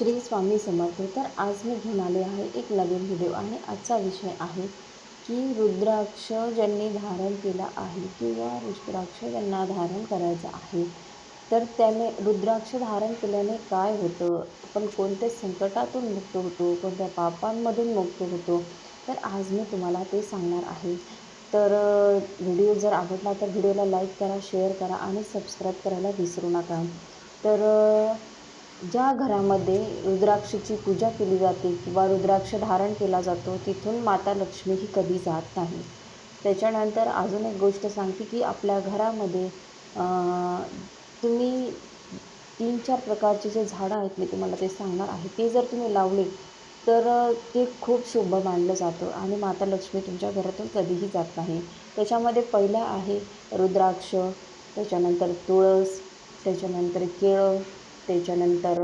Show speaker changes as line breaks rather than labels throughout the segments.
श्री स्वामी समर्थ. तर आज मी घेऊन आले आहे एक नवीन व्हिडिओ आणि आजचा विषय आहे की रुद्राक्ष ज्यांनी धारण केला आहे किंवा रुद्राक्ष ज्यांना धारण करायचं आहे तर त्याने रुद्राक्ष धारण केल्याने काय होतं? आपण कोणत्या संकटातून मुक्त होतो? कोणत्या पापांमधून मुक्त होतो? तर आज मी तुम्हाला ते सांगणार आहे. तर व्हिडिओ जर आवडला तर व्हिडिओला लाईक करा शेअर करा आणि सबस्क्राईब करायला विसरू नका. तर ज्या घरामध्ये रुद्राक्षची पूजा केली जाते किंवा रुद्राक्ष धारण केला जातो तिथून माता लक्ष्मी ही कधी जात नाही. त्याच्यानंतर अजून एक गोष्ट सांगते की आपल्या घरामध्ये तुम्ही तीन चार प्रकारचे जे झाडं आहेत मी तुम्हाला ते सांगणार आहे. ते जर तुम्ही लावले तर ते खूप शुभ मानलं जातं आणि माता लक्ष्मी तुमच्या घरातून कधीही जात नाही. त्याच्यामध्ये पहिलं आहे रुद्राक्ष त्याच्यानंतर तुळस त्याच्यानंतर केळं त्याच्यानंतर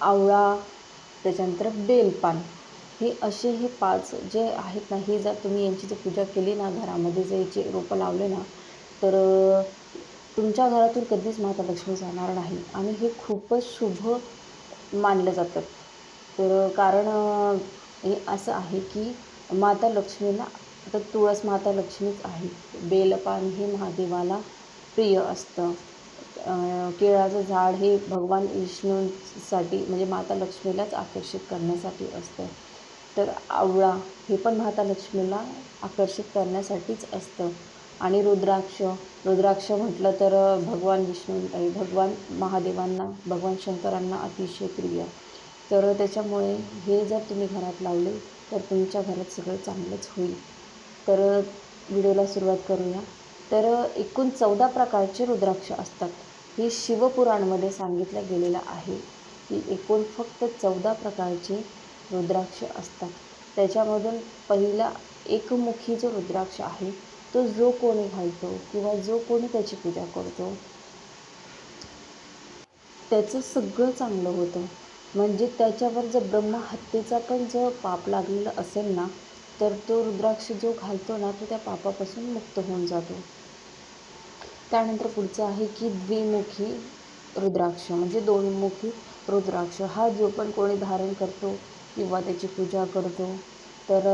आवळा त्याच्यानंतर बेलपान. हे असे हे पाच जे आहेत ना हे जर तुम्ही यांची जर पूजा केली ना घरामध्ये जर याचे रोपं लावले ना तर तुमच्या घरातून कधीच माता लक्ष्मी जाणार नाही. आणि हे खूपच शुभ मानलं जातं. तर कारण हे असं आहे की माता लक्ष्मीला तर तुळस माता लक्ष्मीच आहे. बेलपान हे महादेवाला प्रिय असतं. केळाचं झाड हे भगवान विष्णूंसाठी म्हणजे माता लक्ष्मीलाच आकर्षित करण्यासाठी असतं. तर आवळा हे पण माता लक्ष्मीला आकर्षित करण्यासाठीच असतं. आणि रुद्राक्ष रुद्राक्ष म्हटलं तर भगवान विष्णू भगवान महादेवांना भगवान शंकरांना अतिशय प्रिय. तर त्याच्यामुळे हे जर तुम्ही घरात लावले तर तुमच्या घरात सगळं चांगलंच होईल. तर व्हिडिओला सुरुवात करूया. तर एकूण चौदा प्रकारचे रुद्राक्ष असतात. हे शिवपुराणमध्ये सांगितलं गेलेलं आहे की एकूण फक्त चौदा प्रकारचे रुद्राक्ष असतात. त्याच्यामधून पहिला एकमुखी जो रुद्राक्ष आहे तो जो कोणी घालतो किंवा जो कोणी त्याची पूजा करतो त्याचं सगळं चांगलं होतं. म्हणजे त्याच्यावर जर ब्रह्महत्येचा पण जर पाप लागलेला असेल ना तर तो रुद्राक्ष जो घालतो ना तो त्या पापापासून मुक्त होऊन जातो. त्यानंतर पुढचं आहे की द्विमुखी रुद्राक्ष. म्हणजे दोनमुखी रुद्राक्ष. हा जो पण कोणी धारण करतो किंवा त्याची पूजा करतो तर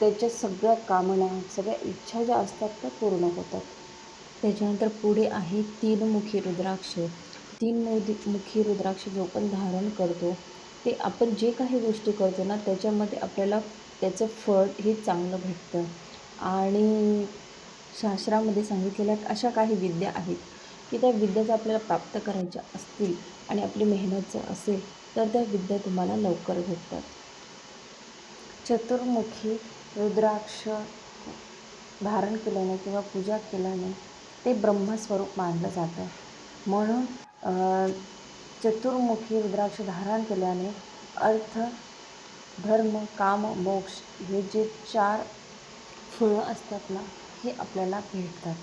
त्याच्या सगळ्या कामना सगळ्या इच्छा ज्या असतात त्या पूर्ण होतात. त्याच्यानंतर पुढे आहे तीनमुखी रुद्राक्ष. तीन मुखी रुद्राक्ष जो पण धारण करतो ते आपण जे काही गोष्टी करतो ना त्याच्यामध्ये आपल्याला त्याचं फळ हे चांगलं भेटतं. आणि शास्त्रामध्ये सांगितलेल्या अशा काही विद्या आहेत की त्या विद्या जर आपल्याला प्राप्त करायच्या असतील आणि आपली मेहनत जर असेल तर त्या विद्या तुम्हाला लवकर भेटतात. चतुर्मुखी रुद्राक्ष धारण केल्याने किंवा पूजा केल्याने ते ब्रह्मस्वरूप मानलं जातं. म्हणून चतुर्मुखी रुद्राक्ष धारण केल्याने अर्थ धर्म काम मोक्ष हे जे चार फळं असतात ना हे आपल्याला भेटतात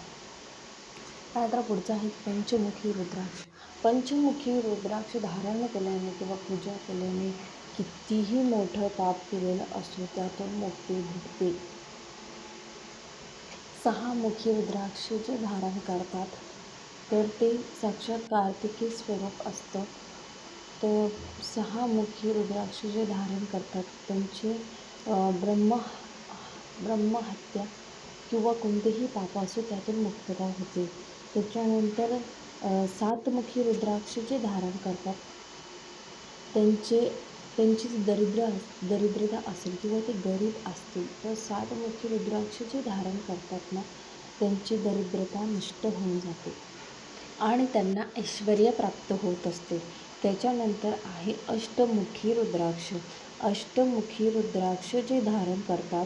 त्यानंतर पुढचं आहे पंचमुखी रुद्राक्ष. पंचमुखी रुद्राक्ष धारण केल्याने किंवा पूजा केल्याने कितीही मोठं पाप केलेलं असो त्यातून मुक्ती भेटते. सहामुखी रुद्राक्ष जे धारण करतात तर ते साक्षात कार्तिकी स्वरूप असतं. तर सहामुखी रुद्राक्ष जे धारण करतात त्यांचे ब्रह्म ब्रह्महत्या किंवा कोणतेही पाप असो त्यातून मुक्तता होते? त्याच्यानंतर सातमुखी रुद्राक्ष जे धारण करतात त्यांचे त्यांची दरिद्र दरिद्रता असेल किंवा ते गरीब असतील तर सातमुखी रुद्राक्ष जे धारण करतात ना त्यांची दरिद्रता नष्ट होऊन जाते आणि त्यांना ऐश्वर प्राप्त होत असते. त्याच्यानंतर आहे अष्टमुखी रुद्राक्ष. अष्टमुखी रुद्राक्ष जे धारण करतात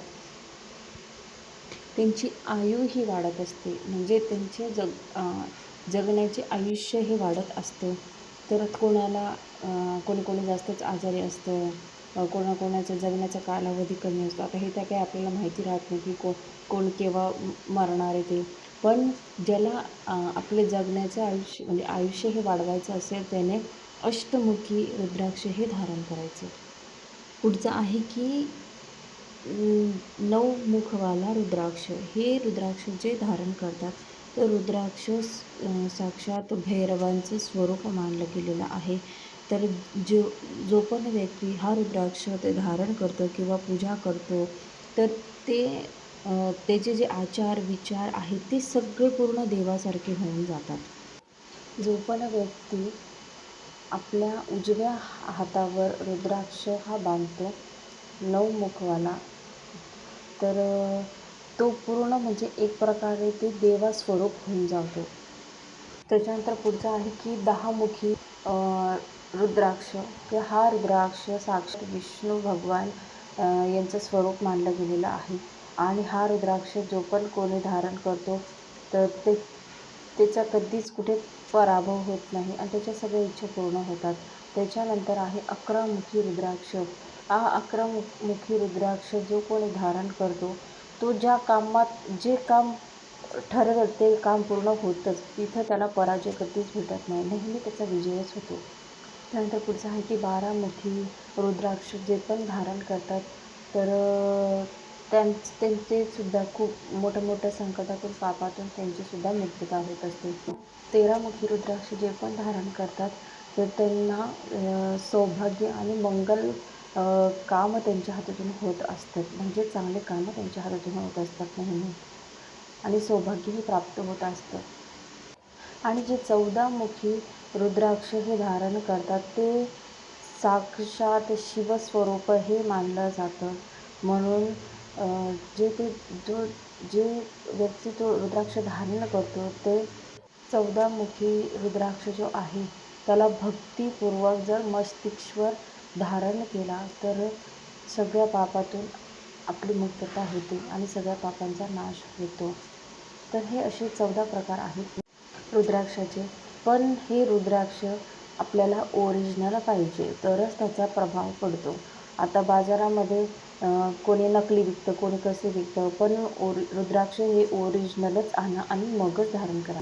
त्यांची आयु ही वाढत असते. म्हणजे त्यांचे जग जगण्याचे आयुष्य हे वाढत असतं. तर कोणाला कोणी कोणी जास्तच आजारी असतं. कोणाकोणाचा जगण्याचा कालावधी कमी असतो. आता हे त्या काही आपल्याला माहिती राहत नाही की को कोण केव्हा मरणार आहे ते. पण ज्याला आपले जगण्याचं आयुष्य म्हणजे आयुष्य हे वाढवायचं असेल त्याने अष्टमुखी रुद्राक्ष हे धारण करायचं. पुढचं आहे की नवमुखवाला रुद्राक्ष हे रुद्राक्ष जे धारण करतात. तर रुद्राक्ष साक्षात भैरवांचं स्वरूप मानलं गेलेलं आहे. तर जो जो पण व्यक्ती हा रुद्राक्ष ते धारण करतो किंवा पूजा करतो तर ते त्याचे जे आचार विचार आहेत ते सगळे पूर्ण देवासारखे होऊन जातात. जो पण व्यक्ती आपल्या उजव्या हातावर रुद्राक्ष हा बांधतो नवमुखवाला तर तो पूर्ण म्हणजे एक प्रकारे ते देवास्वरूप होऊन जातो. त्याच्यानंतर पुढचं आहे की दहामुखी रुद्राक्ष. ते हा रुद्राक्ष साक्षात विष्णू भगवान यांचं स्वरूप मानलं गेलेलं आहे. आणि हा रुद्राक्ष जो पण कोणी धारण करतो तर ते त्याचा कधीच कुठे पराभव होत नाही. आणि त्याच्या सगळ्या इच्छा पूर्ण होतात. त्याच्यानंतर आहे अकरामुखी रुद्राक्ष. हा अकरा मुखी रुद्राक्ष जो कोणी धारण करतो तो ज्या कामात जे काम ठरवेल ते काम पूर्ण होतंच. तिथं त्याला पराजय कधीच भेटत नाही. नेहमी त्याचा विजयच होतो. त्यानंतर पुढचं आहे की बारा मुखी रुद्राक्ष जे पण धारण करतात तर त्यां त्यांचे सुद्धा खूप मोठ्या मोठ्या संकटातून पापातून त्यांचीसुद्धा मुक्तता होत असते. तेरामुखी रुद्राक्ष जे पण धारण करतात तर त्यांना सौभाग्य आणि मंगल कामं त्यांच्या हातातून होत असतात. म्हणजे चांगले कामं त्यांच्या हातातून होत असतात नेहमी आणि सौभाग्यही प्राप्त होत असतं. आणि जे चौदामुखी रुद्राक्ष हे धारण करतात ते साक्षात शिवस्वरूप हे मानलं जातं. म्हणून जे ते जो जे व्यक्ती तो रुद्राक्ष धारण करतो ते चौदामुखी रुद्राक्ष जो आहे त्याला भक्तिपूर्वक जर मस्तिष्कवर धारण केला तर सगळ्या पापातून आपली मुक्तता होते आणि सगळ्या पापांचा नाश होतो. तर हे असे चौदा प्रकार आहेत. रुद्राक्षाचे. पण हे रुद्राक्ष आपल्याला ओरिजिनल पाहिजे तरच त्याचा प्रभाव पडतो. आता बाजारामध्ये कोणी नकली विकतं कोणी कसे विकतं पण ओरि रुद्राक्ष हे ओरिजिनलच आणा आणि मगच धारण करा.